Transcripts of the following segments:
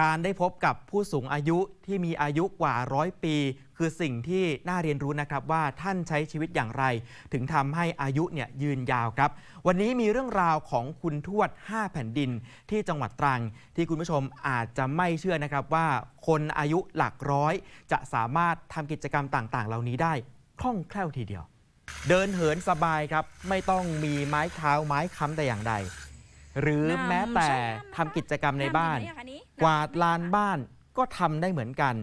การได้พบกับผู้สูงอายุที่มีอายุกว่าร้อยปี คือสิ่งที่น่าเรียนรู้นะครับว่าท่านใช้ชีวิตอย่างไร ถึงทำให้อายุเนี่ยยืนยาวครับ วันนี้มีเรื่องราวของคุณทวด 5 แผ่นดินที่จังหวัดตรัง ที่คุณผู้ชมอาจจะไม่เชื่อนะครับว่าคนอายุหลักร้อย จะสามารถทำกิจกรรมต่างๆ เหล่านี้ได้คล่องแคล่วทีเดียว เดินเหินสบายครับไม่ต้องมีไม้เท้าไม้ค้ำแต่อย่างใด หรือแม้แต่ทำกิจกรรมในบ้าน กวาดลานบ้านก็ทำได้เหมือนกัน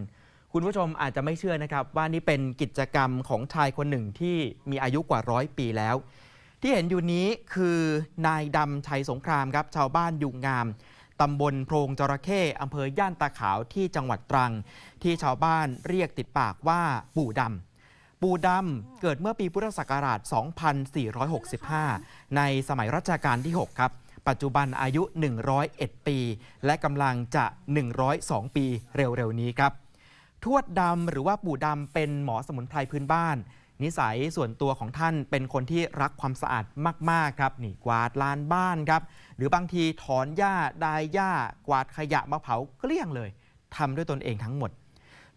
คุณผู้ชมอาจจะไม่เชื่อนะครับ ว่านี่เป็นกิจกรรมของชายคนหนึ่งที่มีอายุกว่าร้อยปีแล้ว ที่เห็นอยู่นี้คือนายดำชัยสงครามครับ ชาวบ้านยุงงามตำบลโพรงจระเข้อำเภอย่านตาขาวที่จังหวัดตรัง ที่ชาวบ้านเรียกติดปากว่าปู่ดำปู่ดำเกิดเมื่อปีพุทธศักราช 2465 ในสมัยรัชกาลที่ 6 ครับ ปัจจุบันอายุ 101 ปี และกำลังจะ 102 ปีเร็วๆ นี้ครับทวดดำหรือว่าปู่ดำเป็นหมอสมุนไพรพื้นบ้าน นิสัยส่วนตัวของท่านเป็นคนที่รักความสะอาดมากๆครับนี่กวาดลานบ้านครับ หรือบางทีถอนหญ้าดายหญ้ากวาดขยะมาเผาเกลี้ยงเลยทำด้วยตนเองทั้งหมด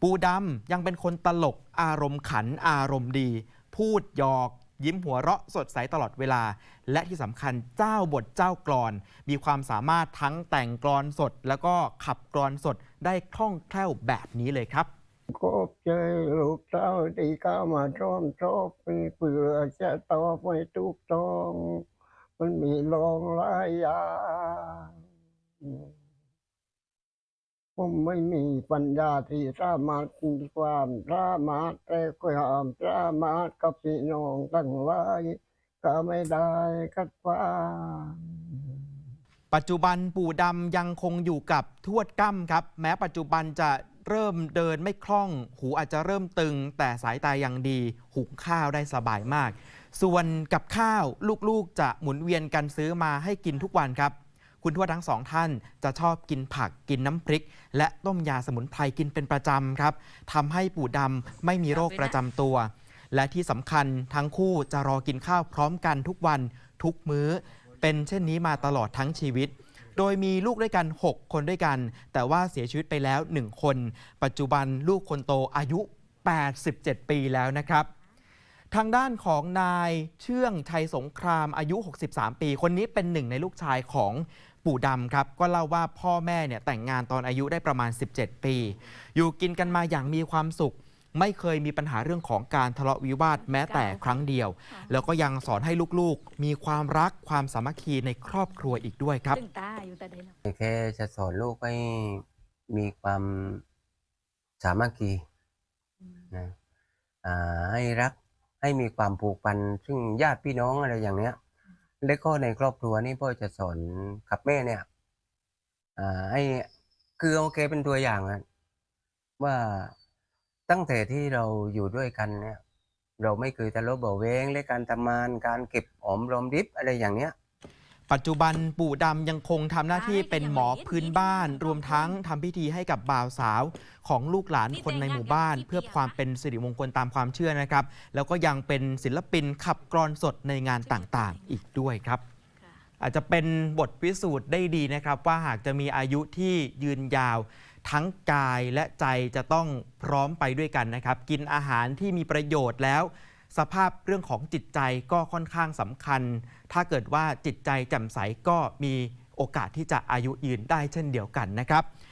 ปู่ดำยังเป็นคนตลกอารมณ์ขันอารมณ์ดี พูดหยอก ยิ้มหัวเราะสดใสตลอดเวลา และที่สำคัญเจ้าบทเจ้ากรอน มีความสามารถทั้งแต่งกรอนสด แล้วก็ขับกรอนสดได้คล่องแคล่วแบบนี้เลยครับกบเจอลูกเต้าที่เข้ามาชมชอบมีเปื่อจะตอบไม่ถูกต้อง มันมีลองหลายอย่าง ผมไม่มีปัญญาที่สามารถมีความสามารถแต่ความสามารถกับพี่น้องตั้งหลายก็ไม่ได้กัดความปัจจุบันปู่ดำยังคงอยู่กับทวดกั้มครับ แม้ปัจจุบันจะเริ่มเดินไม่คล่อง หูอาจจะเริ่มตึง แต่สายตายังดี หุงข้าวได้สบายมาก ส่วนกับข้าวลูกๆจะหมุนเวียนกันซื้อมาให้กินทุกวันครับ คุณทวดทั้งสองท่านจะชอบกินผักกินน้ำพริก และต้มยาสมุนไพรกินเป็นประจำครับทำให้ปู่ดำไม่มีโรคประจำตัว และที่สำคัญทั้งคู่จะรอกินข้าวพร้อมกันทุกวันทุกมื้อ เป็นเช่นนี้มาตลอดทั้งชีวิตโดยมีลูกด้วยกัน 6 คนด้วยกัน แต่ว่าเสียชีวิตไปแล้ว 1 คน ปัจจุบันลูกคนโตอายุ 87 ปีแล้วนะครับ ทางด้านของนายเชื่องชัยสงครามอายุ 63 ปี คนนี้เป็นหนึ่งในลูกชายของ ปู่ดำครับก็เล่าว่าพ่อแม่เนี่ยแต่งงานตอนอายุได้ประมาณ 17 ปี อยู่กินกันมาอย่างมีความสุข ไม่เคยมีปัญหาเรื่องของการทะเลาะวิวาทแม้แต่ครั้งเดียว แล้วก็ยังสอนให้ลูกๆ มีความรักความสามัคคีในครอบครัวอีกด้วยครับ ตึงตาอยู่แต่ใดเนาะแค่จะสอนลูกให้มีความสามัคคีนะอ่าให้รักให้มีความผูกพันซึ่งญาติพี่น้องอะไรอย่างเนี้ย แล้วก็ในครอบครัวนี่พ่อจะสอนกับแม่เนี่ยอ่าให้คือโอเคเป็นตัวอย่างนะว่าตั้งแต่ที่เราอยู่ด้วยกันเนี่ย เราไม่เคยทะเลาะเบาแวงและการทำงานการเก็บหอมรอมริบอะไรอย่างเนี้ย ปัจจุบันปู่ดำยังคงทำหน้าที่เป็นหมอพื้นบ้าน รวมทั้งทำพิธีให้กับบ่าวสาวของลูกหลานคนในหมู่บ้าน เพื่อความเป็นสิริมงคลตามความเชื่อนะครับ แล้วก็ยังเป็นศิลปินขับกรอนสดในงานต่างๆ อีกด้วยครับค่ะอาจจะเป็นบทพิสูจน์ได้ดีนะครับ ว่าหากจะมีอายุที่ยืนยาว ทั้งกายและใจจะต้องพร้อมไปด้วยกันนะครับ กินอาหารที่มีประโยชน์แล้ว สภาพเรื่องของจิตใจก็ค่อนข้างสำคัญ ถ้าเกิดว่าจิตใจแจ่มใสก็มีโอกาสที่จะอายุยืนได้เช่นเดียวกันนะครับ